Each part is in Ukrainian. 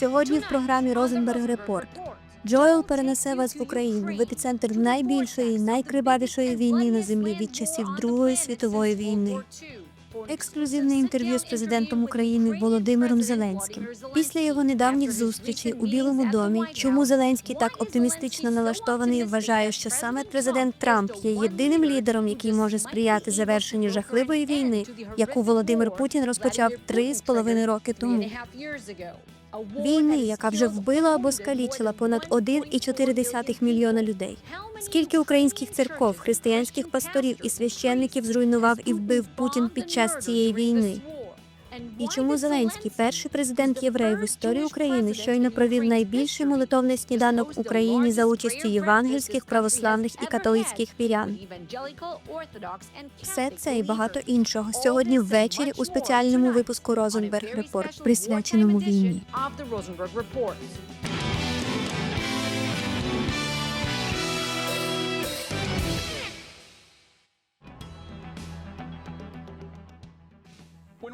Сьогодні в програмі Розенберг Репорт Джоел перенесе вас в Україну в епіцентр найбільшої, найкривавішої війни на землі від часів Другої світової війни. Ексклюзивне інтерв'ю з президентом України Володимиром Зеленським. Після його недавніх зустрічей у Білому домі, чому Зеленський так оптимістично налаштований, вважає, що саме президент Трамп є єдиним лідером, який може сприяти завершенню жахливої війни, яку Володимир Путін розпочав три з половиною роки тому. Війни, яка вже вбила або скалічила понад 1,4 мільйона людей. Скільки українських церков, християнських пасторів і священників зруйнував і вбив Путін під час цієї війни? І чому Зеленський, перший президент євреїв в історії України, щойно провів найбільший молитовний сніданок в Україні за участі євангельських, православних і католицьких вірян? Все це і багато іншого сьогодні ввечері у спеціальному випуску Розенберг Репорт, присвяченому війні.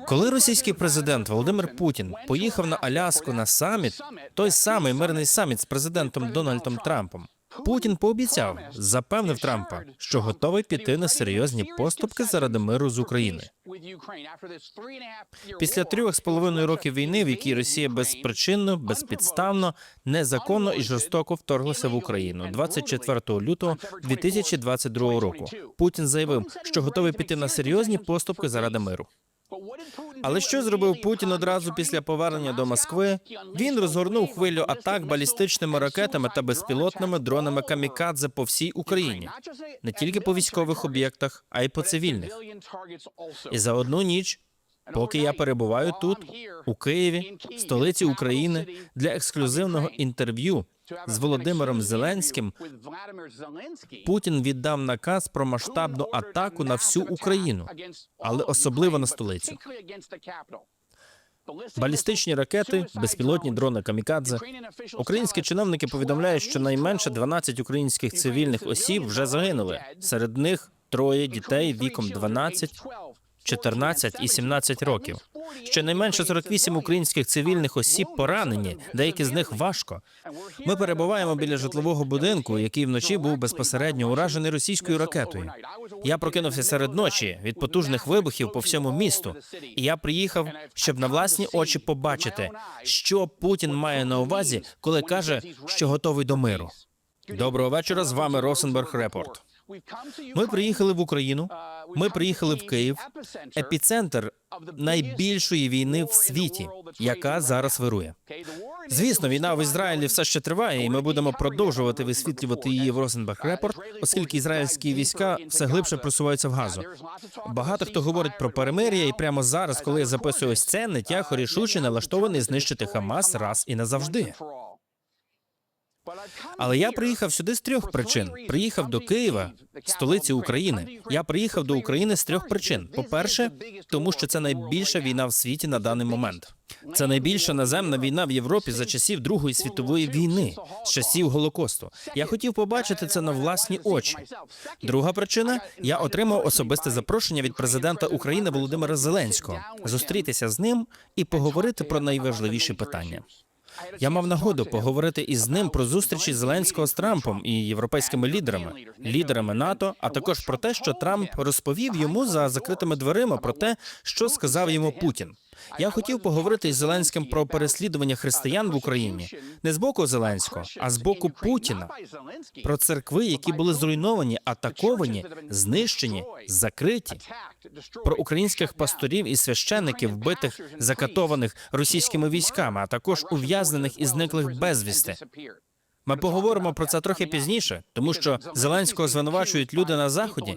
Коли російський президент Володимир Путін поїхав на Аляску на саміт, той самий мирний саміт з президентом Дональдом Трампом, Путін пообіцяв, запевнив Трампа, що готовий піти на серйозні поступки заради миру з України. Після трьох з половиною років війни, в якій Росія безпричинно, безпідставно, незаконно і жорстоко вторглася в Україну 24 лютого 2022 року. Путін заявив, що готовий піти на серйозні поступки заради миру. Але що зробив Путін одразу після повернення до Москви? Він розгорнув хвилю атак балістичними ракетами та безпілотними дронами камікадзе по всій Україні, не тільки по військових об'єктах, а й по цивільних. І за одну ніч, поки я перебуваю тут, у Києві, столиці України, для ексклюзивного інтерв'ю з Володимиром Зеленським, Путін віддав наказ про масштабну атаку на всю Україну, але особливо на столицю. Балістичні ракети, безпілотні дрони камікадзе. Українські чиновники повідомляють, що найменше 12 українських цивільних осіб вже загинули. Серед них троє дітей віком 12, 14 і 17 років. Щонайменше 48 українських цивільних осіб поранені, деякі з них важко. Ми перебуваємо біля житлового будинку, який вночі був безпосередньо уражений російською ракетою. Я прокинувся серед ночі від потужних вибухів по всьому місту. І я приїхав, щоб на власні очі побачити, що Путін має на увазі, коли каже, що готовий до миру. Доброго вечора. З вами Росенберг Репорт. Ми приїхали в Україну. Ми приїхали в Київ, епіцентр найбільшої війни в світі, яка зараз вирує. Звісно, війна в Ізраїлі все ще триває, і ми будемо продовжувати висвітлювати її в Росенбах Репорт, оскільки ізраїльські війська все глибше просуваються в газу. Багато хто говорить про перемир'я, і прямо зараз, коли я записую ось це, Нетяхо рішуче налаштований знищити Хамас раз і назавжди. Але я приїхав сюди з трьох причин. Приїхав до Києва, столиці України. Я приїхав до України з трьох причин. По-перше, тому що це найбільша війна в світі на даний момент. Це найбільша наземна війна в Європі за часів Другої світової війни, з часів Голокосту. Я хотів побачити це на власні очі. Друга причина я отримав особисте запрошення від президента України Володимира Зеленського зустрітися з ним і поговорити про найважливіші питання. Я мав нагоду поговорити із ним про зустрічі Зеленського з Трампом і європейськими лідерами, лідерами НАТО, а також про те, що Трамп розповів йому за закритими дверима про те, що сказав йому Путін. Я хотів поговорити із Зеленським про переслідування християн в Україні не з боку Зеленського, а з боку Путіна. Про церкви, які були зруйновані, атаковані, знищені, закриті. Про українських пасторів і священників, вбитих, закатованих російськими військами, а також ув'язнених і зниклих безвісти. Ми поговоримо про це трохи пізніше, тому що Зеленського звинувачують люди на заході,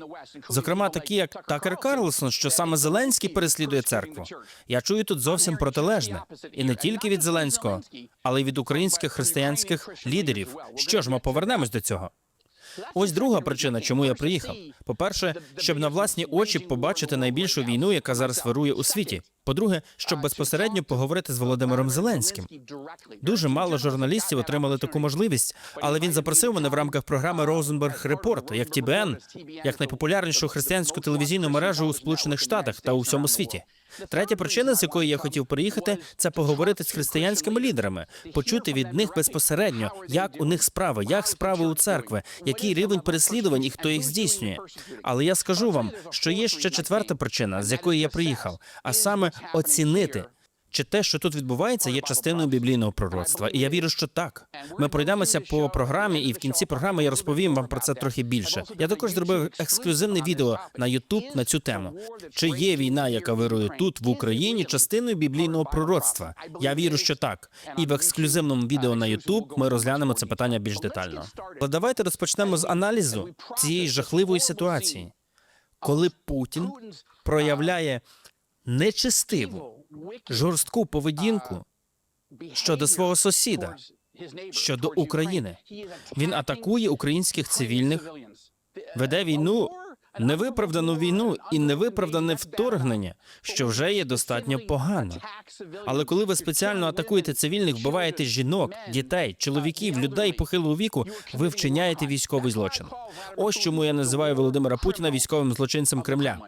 зокрема такі, як Такер Карлсон, що саме Зеленський переслідує церкву. Я чую тут зовсім протилежне, і не тільки від Зеленського, але й від українських християнських лідерів. Що ж, ми повернемось до цього. Ось друга причина, чому я приїхав. По-перше, щоб на власні очі побачити найбільшу війну, яка зараз вирує у світі. По-друге, щоб безпосередньо поговорити з Володимиром Зеленським. Дуже мало журналістів отримали таку можливість, але він запросив мене в рамках програми Розенберг Репорт, як ТБН, як найпопулярнішу християнську телевізійну мережу у Сполучених Штатах та у всьому світі. Третя причина, з якої я хотів приїхати, це поговорити з християнськими лідерами, почути від них безпосередньо, як у них справи, як справи у церкви, який рівень переслідувань і хто їх здійснює. Але я скажу вам, що є ще четверта причина, з якої я приїхав, а саме оцінити. Чи те, що тут відбувається, є частиною біблійного пророцтва? І я вірю, що так. Ми пройдемося по програмі, і в кінці програми я розповім вам про це трохи більше. Я також зробив ексклюзивне відео на YouTube на цю тему. Чи є війна, яка вирує тут в Україні, частиною біблійного пророцтва? Я вірю, що так. І в ексклюзивному відео на YouTube ми розглянемо це питання більш детально. Але давайте розпочнемо з аналізу цієї жахливої ситуації, коли Путін проявляє нечестиву жорстку поведінку щодо свого сусіда, щодо України. Він атакує українських цивільних, веде війну, невиправдану війну і невиправдане вторгнення, що вже є достатньо погано. Але коли ви спеціально атакуєте цивільних, вбиваєте жінок, дітей, чоловіків, людей похилого віку, ви вчиняєте військовий злочин. Ось чому я називаю Володимира Путіна військовим злочинцем Кремля.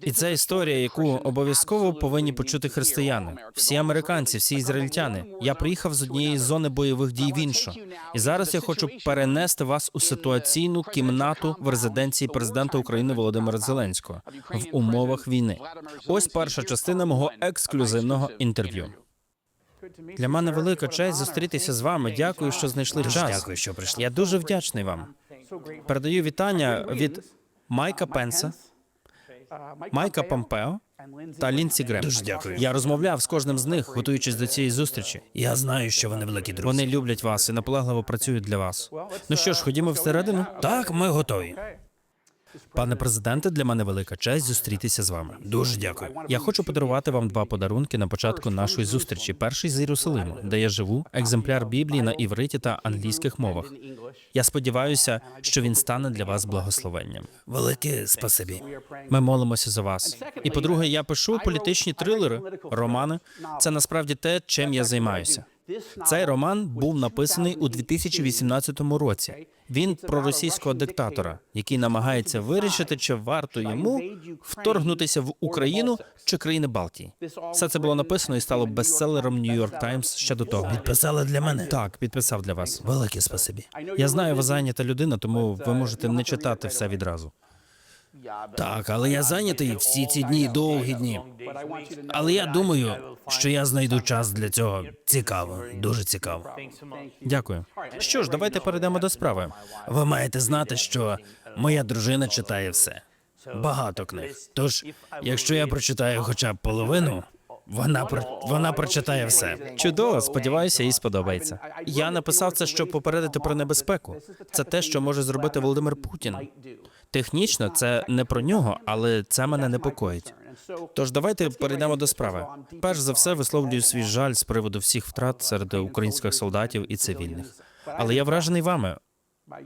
І це історія, яку обов'язково повинні почути християни, всі американці, всі ізраїльтяни. Я приїхав з однієї зони бойових дій в іншу, і зараз я хочу перенести вас у ситуаційну кімнату в резиденції президента України Володимира Зеленського в умовах війни. Ось перша частина мого ексклюзивного інтерв'ю. Для мене велика честь зустрітися з вами. Дякую, що знайшли час. Дякую, що прийшли. Я дуже вдячний вам. Передаю вітання від Майка Пенса, Майка Помпео та Лінсі Грем. Дуже дякую. Я розмовляв з кожним з них, готуючись до цієї зустрічі. Я знаю, що вони великі друзі. Вони люблять вас і наполегливо працюють для вас. Ну що ж, ходімо всередину. Так, ми готові. Пане президенте, для мене велика честь зустрітися з вами. Дуже дякую. Я хочу подарувати вам два подарунки на початку нашої зустрічі. Перший з Єрусалиму, де я живу, екземпляр Біблії на івриті та англійських мовах. Я сподіваюся, що він стане для вас благословенням. Велике спасибі. Ми молимося за вас. І по-друге, я пишу політичні трилери, романи. Це насправді те, чим я займаюся. Цей роман був написаний у 2018 році. Він про російського диктатора, який намагається вирішити, чи варто йому вторгнутися в Україну чи країни Балтії. Все це було написано і стало бестселером Нью-Йорк Таймс ще до того. Писали для мене. Так, підписав для вас. Велике спасибі. Я знаю, ви зайнята людина, тому ви можете не читати все відразу. Так, але я зайнятий всі ці дні, довгі дні. Але я думаю, що я знайду час для цього. Цікаво, дуже цікаво. Дякую. Що ж, давайте перейдемо до справи. Ви маєте знати, що моя дружина читає все. Багато книг. Тож, якщо я прочитаю хоча б половину, вона про вона прочитає все. Чудово, сподіваюся, їй сподобається. Я написав це, щоб попередити про небезпеку. Це те, що може зробити Володимир Путін. Технічно це не про нього, але це мене непокоїть. Тож давайте перейдемо до справи. Перш за все, висловлюю свій жаль з приводу всіх втрат серед українських солдатів і цивільних. Але я вражений вами,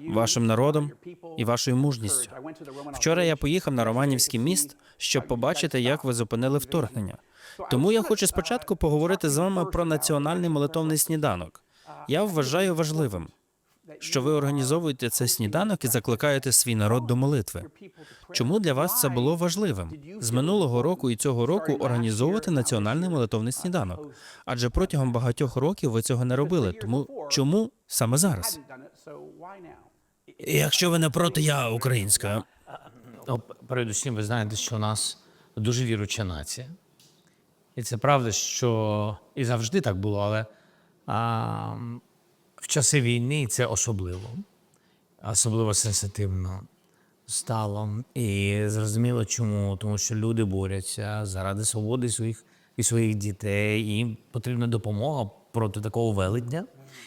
вашим народом і вашою мужністю. Вчора я поїхав на Романівський міст, щоб побачити, як ви зупинили вторгнення. Тому я хочу спочатку поговорити з вами про національний молитовний сніданок. Я вважаю важливим, що ви організовуєте цей сніданок і закликаєте свій народ до молитви. Чому для вас це було важливим з минулого року і цього року організовувати національний молитовний сніданок? Адже протягом багатьох років ви цього не робили. Тому чому саме зараз? Якщо ви не проти, я українська. Передусім, ви знаєте, що у нас дуже віруча нація. І це правда, що і завжди так було, але а, часи війни це особливо, особливо сенситивно стало. І зрозуміло чому, тому що люди борються заради свободи своїх і своїх дітей. і Їм потрібна допомога проти такого велетня.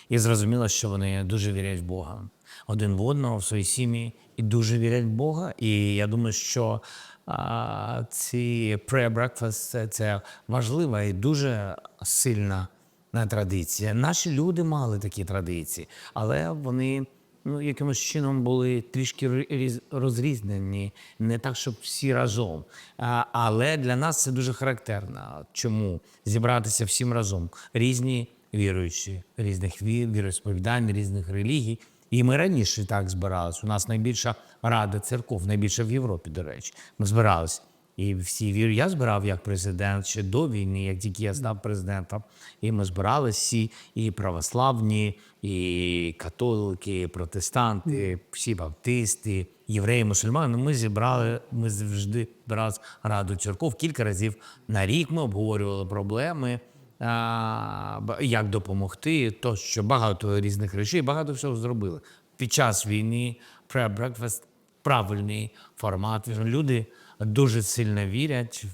І зрозуміло, що вони дуже вірять в Бога один в одного, в свої сім'ї, і дуже вірять в Бога. І я думаю, що а, ці prayer breakfast це важлива і дуже сильна на традиція. Наші люди мали такі традиції, але вони ну, якимось чином були трішки розрізнені, не так, щоб всі разом. Але для нас це дуже характерно. Чому зібратися всім разом? Різні віруючі, різних вір, віросповідань, різних релігій. І ми раніше так збиралися. У нас найбільша рада церков, найбільша в Європі, до речі. Ми збиралися. І всі вір я збирав як президент ще до війни, як тільки я став президентом. І ми збиралися всі, і православні, і католики, і протестанти, всі баптисти, євреї, мусульмани. Ми зібрали, ми завжди збиралися раду церков. Кілька разів на рік ми обговорювали проблеми. Як допомогти, то що багато різних речей, багато всього зробили. Під час війни prayer breakfast правильний формат. Люди дуже сильно вірять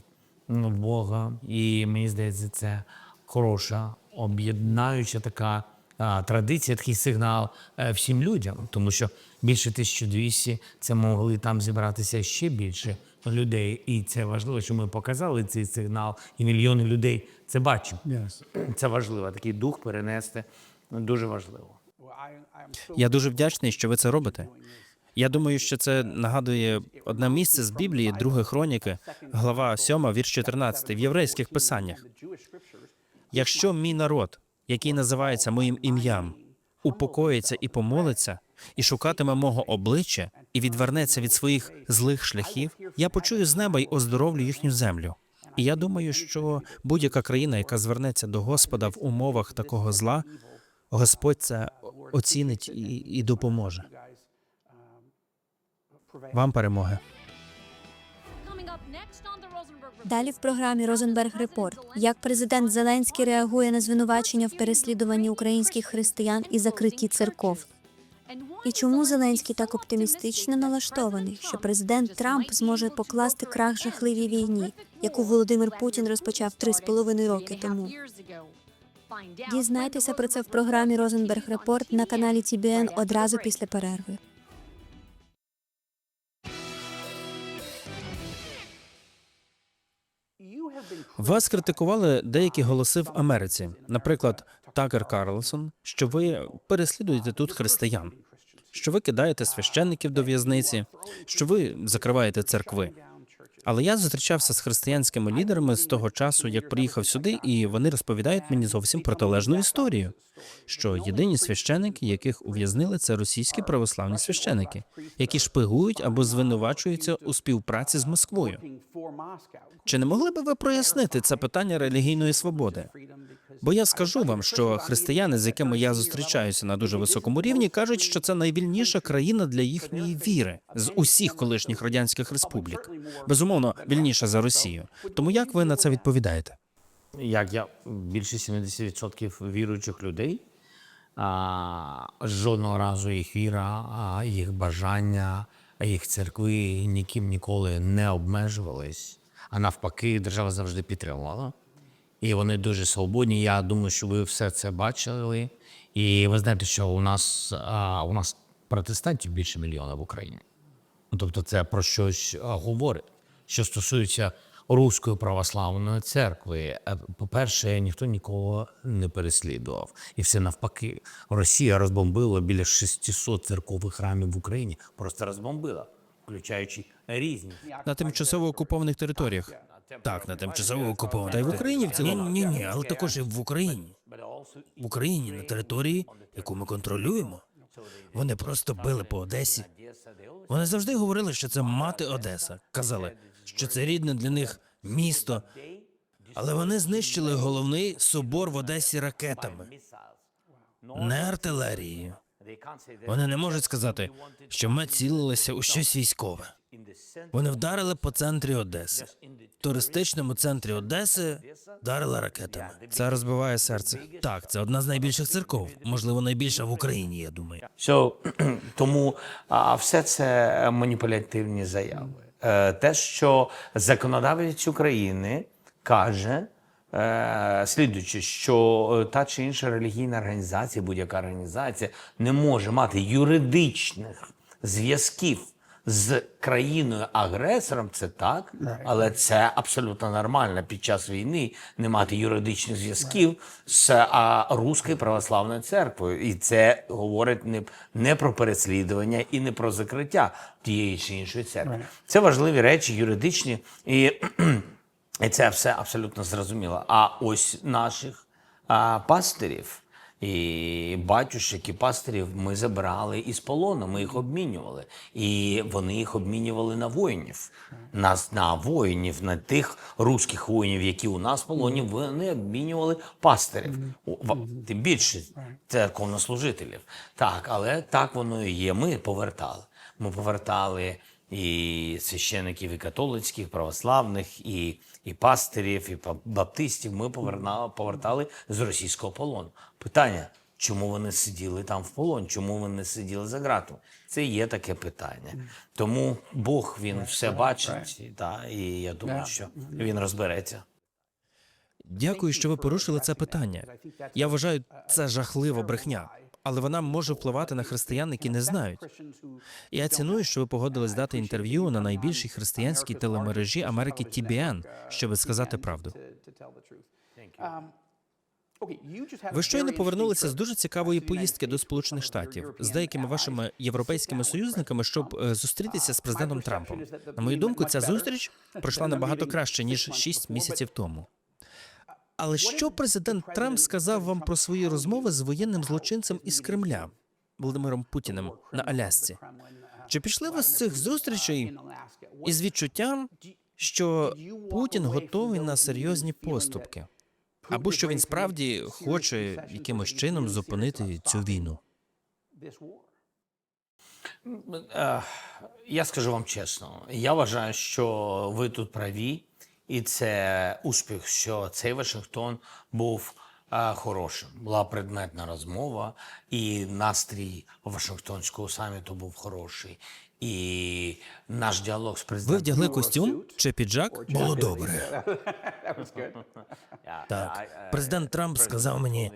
в Бога, і мені здається, це хороша, об'єднаюча така а, традиція, такий сигнал е, всім людям, тому що більше 1200 це могли там зібратися ще більше людей. І це важливо, що ми показали цей сигнал, і мільйони людей це бачать. Це важливо, такий дух перенести дуже важливо. Я дуже вдячний, що ви це робите. Я думаю, що це нагадує одне місце з Біблії, друге хроніки, глава 7, вірш 14, в єврейських писаннях. Якщо мій народ, який називається моїм ім'ям, упокоїться і помолиться, і шукатиме мого обличчя, і відвернеться від своїх злих шляхів, я почую з неба й оздоровлю їхню землю. І я думаю, що будь-яка країна, яка звернеться до Господа в умовах такого зла, Господь це оцінить і, і допоможе. Вам перемоги. Далі в програмі Розенберг Репорт. Як президент Зеленський реагує на звинувачення в переслідуванні українських християн і закритті церков? І чому Зеленський так оптимістично налаштований, що президент Трамп зможе покласти крах жахливій війні, яку Володимир Путін розпочав три з половиною роки тому? Дізнайтеся про це в програмі Розенберг Репорт на каналі TBN одразу після перерви. Вас критикували деякі голоси в Америці, наприклад, Такер Карлсон, що ви переслідуєте тут християн, що ви кидаєте священників до в'язниці, що ви закриваєте церкви. Але я зустрічався з християнськими лідерами з того часу, як приїхав сюди, і вони розповідають мені зовсім протилежну історію. Що єдині священики, яких ув'язнили, це російські православні священики, які шпигують або звинувачуються у співпраці з Москвою. Чи не могли би ви прояснити це питання релігійної свободи? Бо я скажу вам, що християни, з якими я зустрічаюся на дуже високому рівні, кажуть, що це найвільніша країна для їхньої віри з усіх колишніх радянських республік. Безумовно, вільніша за Росію. Тому як ви на це відповідаєте? як я більше 70% віруючих людей, а, жодного разу їх віра, а, їх бажання, їх церкви ніким ніколи не обмежувались, а навпаки, держава завжди підтримувала. І вони дуже свободні. Я думаю, що ви все це бачили. І ви знаєте, що у нас, а, у нас протестантів більше мільйона в Україні. Ну, Тобто це про щось говорить. Що стосується Руської православної церкви, Е, по-перше, ніхто нікого не переслідував. І все навпаки. Росія розбомбила біля 600 церкових храмів в Україні. Просто розбомбила, включаючи різні. На тимчасово окупованих територіях. Так, на тимчасово окупованих. Та й в Україні в цілому. Ні, ні, ні, але також і в Україні. В Україні на території, яку ми контролюємо. Вони просто били по Одесі. Вони завжди говорили, що це мати Одеса. Казали, що це рідне для них місто. Але вони знищили головний собор в Одесі ракетами, не артилерією. Вони не можуть сказати, що ми цілилися у щось військове. Вони вдарили по центрі Одеси. В туристичному центрі Одеси вдарили ракетами. Це розбиває серце. Так, це одна з найбільших церков, можливо, найбільша в Україні, я думаю. So, тому а, все це маніпулятивні заяви. Е, Те, що законодавець України каже, е, слідуючи, що е, та чи інша релігійна організація, будь-яка організація не може мати юридичних зв'язків з країною-агресором це так, але це абсолютно нормально під час війни не мати юридичних зв'язків з а, Руською православною церквою. І це говорить не, не про переслідування і не про закриття тієї чи іншої церкви. Це важливі речі, юридичні, і, і це все абсолютно зрозуміло. А ось наших а, пастирів. І батюшок і пастирів ми забирали із полону, ми їх обмінювали. І вони їх обмінювали на воїнів. Нас на воїнів, на тих руських воїнів, які у нас в полоні, вони обмінювали пастирів. Тим більше церковнослужителів. Так, але так воно і є. Ми повертали. Ми повертали і священиків, і католицьких, православних, і, і пастирів, і баптистів. Ми повернали, повертали з російського полону. Питання, чому вони сиділи там в полоні, чому вони сиділи за ґратами? Це є таке питання. Тому Бог він все бачить, та, і я думаю, що він розбереться. Дякую, що ви порушили це питання. Я вважаю, це жахлива брехня, але вона може впливати на християн, які не знають. Я ціную, що ви погодились дати інтерв'ю на найбільшій християнській телемережі Америки TBN, щоб сказати правду. Ви щойно повернулися з дуже цікавої поїздки до Сполучених Штатів з деякими вашими європейськими союзниками, щоб е, зустрітися з президентом Трампом. На мою думку, ця зустріч пройшла набагато краще ніж шість місяців тому. Але що президент Трамп сказав вам про свої розмови з воєнним злочинцем із Кремля Володимиром Путіним на Алясці? Чи пішли ви з цих зустрічей із відчуттям, що Путін готовий на серйозні поступки, або що він справді хоче якимось чином зупинити цю війну? Е, Я скажу вам чесно, я вважаю, що ви тут праві, і це успіх, що цей Вашингтон був е, хорошим. Була предметна розмова, і настрій Вашингтонського саміту був хороший. І наш діалог з президентом... Ви вдягли костюм чи піджак? Було добре. Так, президент Трамп сказав мені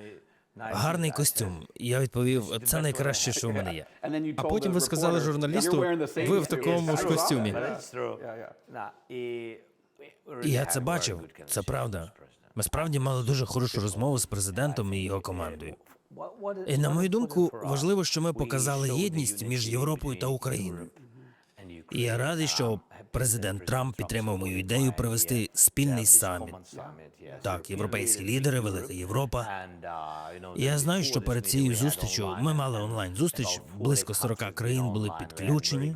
гарний костюм. Я відповів, це найкраще, що в мене є. А потім ви сказали журналісту, ви в такому ж костюмі. Я це бачив. Це правда. Ми справді мали дуже хорошу розмову з президентом і його командою. І на мою думку, важливо, що ми показали єдність між Європою та Україною. І я радий, що президент Трамп підтримав мою ідею провести спільний саміт. Так, європейські лідери, велика Європа. Я знаю, що перед цією зустрічю ми мали онлайн зустріч. Близько 40 країн були підключені.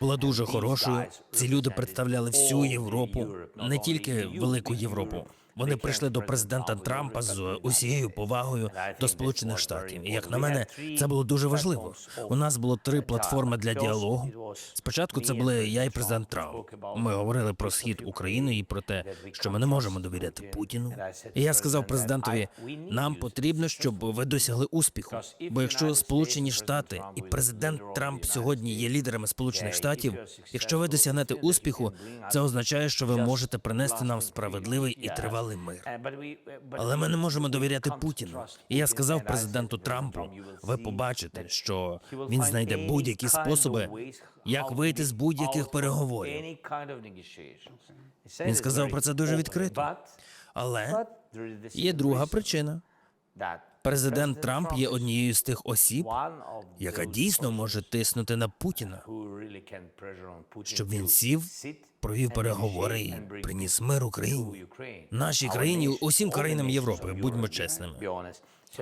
Була дуже хорошою. Ці люди представляли всю Європу, не тільки велику Європу. Вони прийшли до президента Трампа з усією повагою до Сполучених Штатів. І як на мене, це було дуже важливо. У нас було три платформи для діалогу. Спочатку це були я і президент Трамп. Ми говорили про схід України і про те, що ми не можемо довіряти Путіну. І я сказав президентові, нам потрібно, щоб ви досягли успіху. Бо якщо Сполучені Штати і президент Трамп сьогодні є лідерами Сполучених Штатів, якщо ви досягнете успіху, це означає, що ви можете принести нам справедливий і тривалий мир. Але ми не можемо довіряти Путіну. І я сказав президенту Трампу: ви побачите, що він знайде будь-які способи, як вийти з будь-яких переговорів. Він сказав про це дуже відкрито. Але Є друга причина. президент Трамп є однією з тих осіб, яка дійсно може тиснути на Путіна, щоб він сів, провів переговори і приніс мир Україні. Нашій країні, усім країнам Європи, будьмо чесними.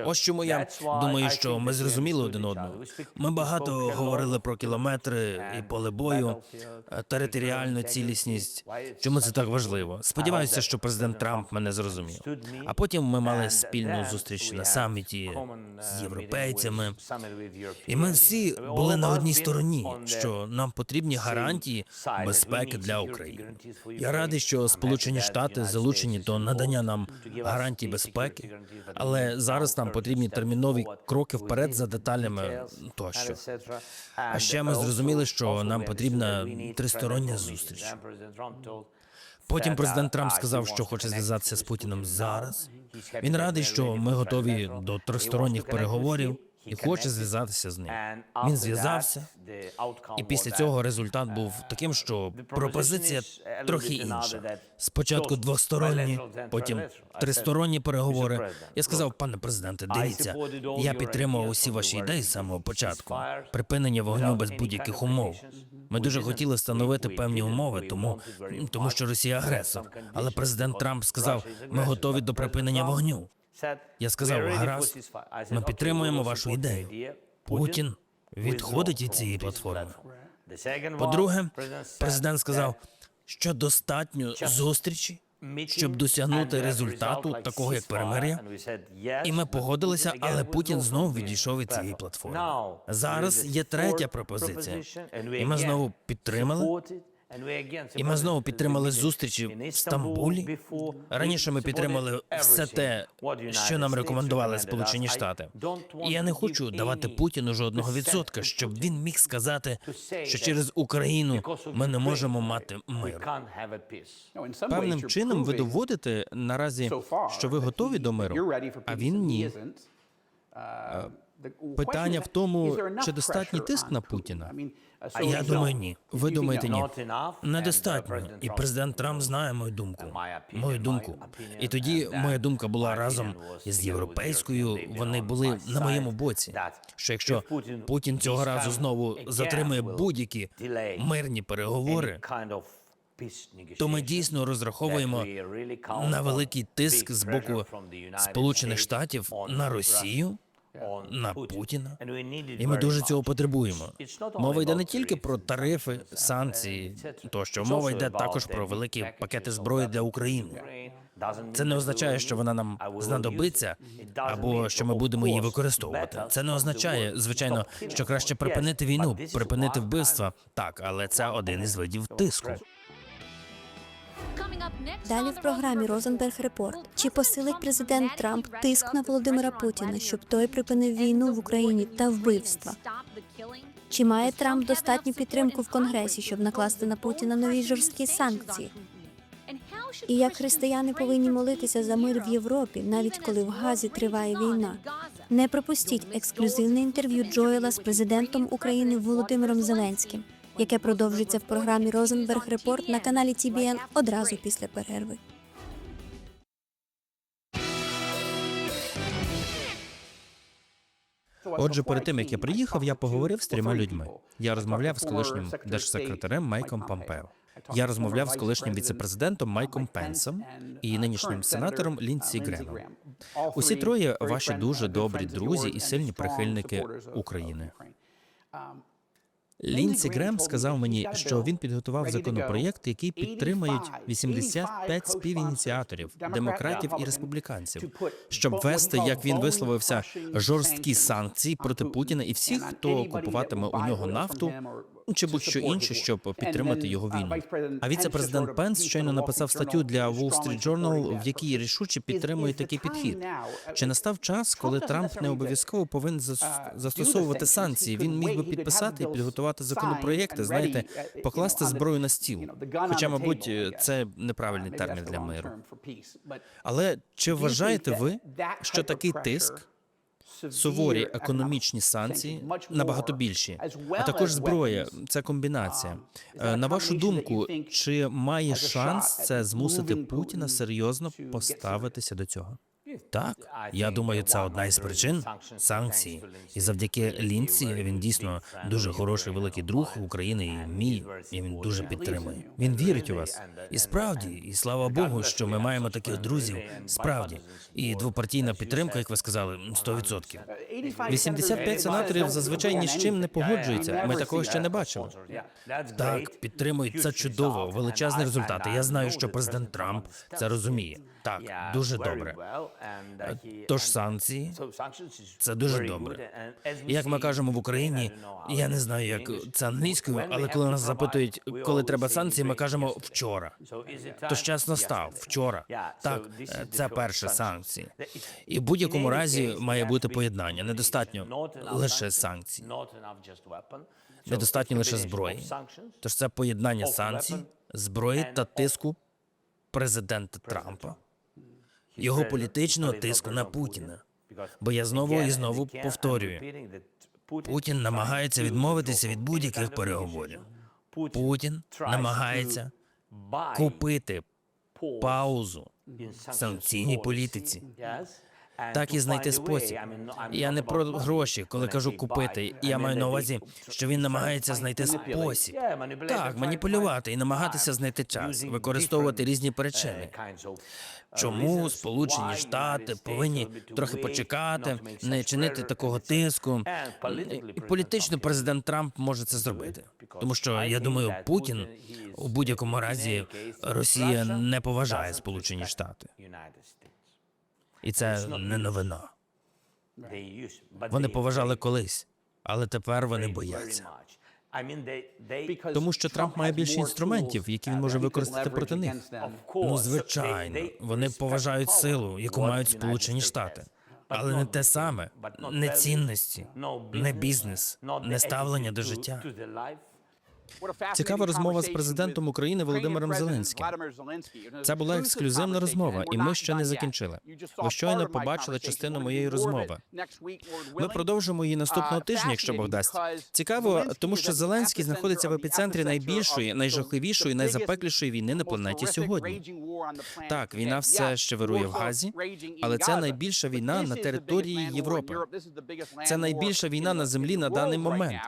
Ось чому я думаю, що ми зрозуміли один одного. Ми багато говорили про кілометри і поле бою, е, територіальну цілісність. Чому це так важливо? Сподіваюся, що президент Трамп мене зрозумів. А потім ми мали спільну зустріч на саміті з європейцями. І ми всі були на одній стороні, що нам потрібні гарантії безпеки для України. Я радий, що Сполучені Штати залучені до надання нам гарантій безпеки, але зараз нам потрібні термінові кроки вперед за деталями тощо. А ще ми зрозуміли, що нам потрібна тристороння зустріч. Потім президент Трамп сказав, що хоче зв'язатися з Путіним зараз. Він радий, що ми готові до тристоронніх переговорів. І хоче зв'язатися з ним. Він зв'язався, і після цього результат був таким, що пропозиція трохи інша. Спочатку двосторонні, потім тристоронні переговори. Я сказав, пане президенте, дивіться, я підтримував усі ваші ідеї з самого початку. Припинення вогню без будь-яких умов. Ми дуже хотіли встановити певні умови, тому, тому що Росія агресор. Але президент Трамп сказав, ми готові до припинення вогню. Я сказав, гаразд, ми підтримуємо вашу ідею. Путін відходить від цієї платформи. По-друге, президент сказав, що достатньо зустрічі, щоб досягнути результату, такого як перемир'я. І ми погодилися, але Путін знову відійшов від цієї платформи. Зараз є третя пропозиція, і ми знову підтримали. І ми знову підтримали зустрічі в Стамбулі. Раніше ми підтримали все те, що нам рекомендували Сполучені Штати. І я не хочу давати Путіну жодного відсотка, щоб він міг сказати, що через Україну ми не можемо мати мир. Певним чином ви доводите наразі, що ви готові до миру, а він ні. Питання в тому, чи достатній тиск на Путіна. Я думаю, ні. Ви думаєте, ні. Недостатньо. І президент Трамп знає мою думку. Мою думку. І тоді моя думка була разом із європейською. Вони були на моєму боці. Що якщо Путін цього разу знову затримує будь-які мирні переговори, то ми дійсно розраховуємо на великий тиск з боку Сполучених Штатів на Росію, на Путіна. І ми дуже цього потребуємо. Мова йде не тільки про тарифи, санкції, тощо мова йде також про великі пакети зброї для України. Це не означає, що вона нам знадобиться або що ми будемо її використовувати. Це не означає, звичайно, що краще припинити війну, припинити вбивства. Так, але це один із видів тиску. Далі в програмі Розенберг Репорт. Чи посилить президент Трамп тиск на Володимира Путіна, щоб той припинив війну в Україні та вбивства? Чи має Трамп достатню підтримку в Конгресі, щоб накласти на Путіна нові жорсткі санкції? І як християни повинні молитися за мир в Європі, навіть коли в Газі триває війна? Не пропустіть ексклюзивне інтерв'ю Джоела з президентом України Володимиром Зеленським, яке продовжується в програмі Розенберг Репорт на каналі TBN одразу після перерви. Отже, перед тим як я приїхав, я поговорив з трьома людьми. Я розмовляв з колишнім держсекретарем Майком Помпео. Я розмовляв з колишнім віцепрезидентом Майком Пенсом і нинішнім сенатором Лінсі Греном. Усі троє ваші дуже добрі друзі і сильні прихильники України. Лінсі Грем сказав мені, що він підготував законопроєкт, який підтримають 85 співініціаторів, демократів і республіканців, щоб ввести, як він висловився, жорсткі санкції проти Путіна і всіх, хто купуватиме у нього нафту чи будь-що інше, щоб підтримати його війну. А віце-президент Пенс щойно написав статтю для Wall Street Journal, в якій рішуче підтримує такий підхід. Чи настав час, коли Трамп не обов'язково повинен зас- застосовувати санкції? Він міг би підписати і підготувати законопроєкти, знаєте, покласти зброю на стіл. Хоча, мабуть, це неправильний термін для миру. Але чи вважаєте ви, що такий тиск? Суворі економічні санкції набагато більші, а також зброя. Це комбінація. Е, На вашу думку, чи має шанс це змусити Путіна серйозно поставитися до цього? Так, я думаю, це одна із причин санкції. І завдяки Лінці він дійсно дуже хороший великий друг України і мій, і він дуже підтримує. Він вірить у вас. І справді, і слава Богу, що ми маємо таких друзів. Справді, і двопартійна підтримка, як ви сказали, 100%. 85 сенаторів зазвичай ні з чим не погоджуються. Ми такого ще не бачили. Так, підтримують це чудово, величезні результати. Я знаю, що президент Трамп це розуміє. Так, дуже добре. Тож санкції це дуже добре. Як ми кажемо в Україні, я не знаю, як це англійською, але коли нас запитують, коли треба санкції, ми кажемо вчора. Тож час настав вчора. Так, е, це перше санкції. І в будь-якому разі має бути поєднання. Недостатньо лише санкцій. Недостатньо лише зброї. Тож це поєднання санкцій, зброї та тиску президента Трампа, його політичного тиску на Путіна. бо я знову і знову повторюю. Путін намагається відмовитися від будь-яких переговорів. Путін намагається купити паузу в санкційній політиці. Так і знайти спосіб. Я не про гроші, коли кажу купити. Я маю на увазі, що він намагається знайти спосіб. Так, маніпулювати і намагатися знайти час, використовувати різні причини. Чому Сполучені Штати повинні трохи почекати, не чинити такого тиску? І політично президент Трамп може це зробити, тому що я думаю, Путін у будь-якому разі Росія не поважає Сполучені Штати, і це не новина. Вони поважали колись, але тепер вони бояться. Тому що Трамп має більше інструментів, які він може використати проти них. Ну, звичайно, вони поважають силу, яку мають Сполучені Штати, але не те саме, не цінності, не бізнес, не ставлення до життя. Цікава розмова з президентом України Володимиром Зеленським. Це була ексклюзивна розмова, і ми ще не закінчили. Ви щойно побачили частину моєї розмови. Ми продовжимо її наступного тижня, якщо Бог дасть. Цікаво, тому що Зеленський знаходиться в епіцентрі найбільшої, найжахливішої, найзапеклішої війни на планеті сьогодні. Так, війна все ще вирує в Газі, але це найбільша війна на території Європи. Це найбільша війна на землі на даний момент.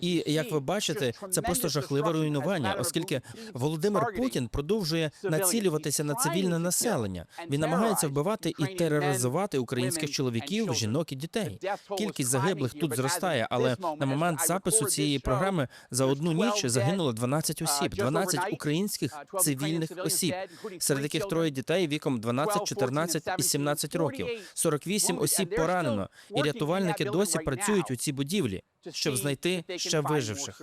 І як ви бачите, це просто жахливе руйнування, оскільки Володимир Путін продовжує націлюватися на цивільне населення. Він намагається вбивати і тероризувати українських чоловіків, жінок і дітей. Кількість загиблих тут зростає, але на момент запису цієї програми за одну ніч загинуло 12 осіб, 12 українських цивільних осіб, серед яких троє дітей віком 12, 14 і 17 років. 48 осіб поранено, і рятувальники досі працюють у цій будівлі, щоб знайти ще виживших.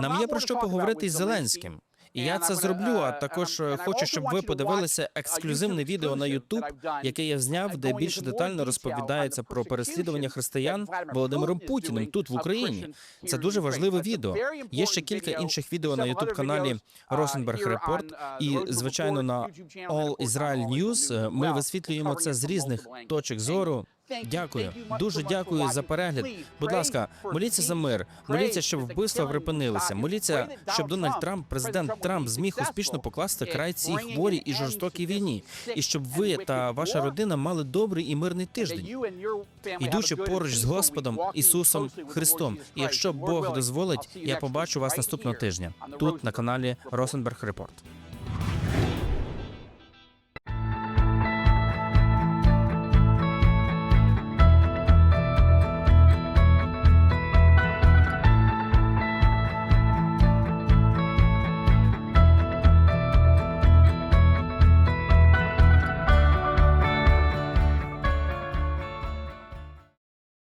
Нам є про що поговорити із Зеленським. І я це зроблю. А також е, хочу, щоб ви подивилися ексклюзивне відео на YouTube, яке я зняв, де більш детально розповідається про переслідування християн Володимиром Путіним тут в Україні. Це дуже важливе відео. Є ще кілька інших відео на youtube каналі Росенберг Report і звичайно на All Israel News. Ми висвітлюємо це з різних точок зору. Дякую, дуже дякую за перегляд. Будь ласка, моліться за мир, моліться, щоб вбивства припинилися. Моліться, щоб Дональд Трамп, президент Трамп, зміг успішно покласти край цій хворій і жорстокій війні, і щоб ви та ваша родина мали добрий і мирний тиждень, ідучи поруч з Господом Ісусом Христом. І якщо Бог дозволить, я побачу вас наступного тижня тут на каналі Росенберг Репорт.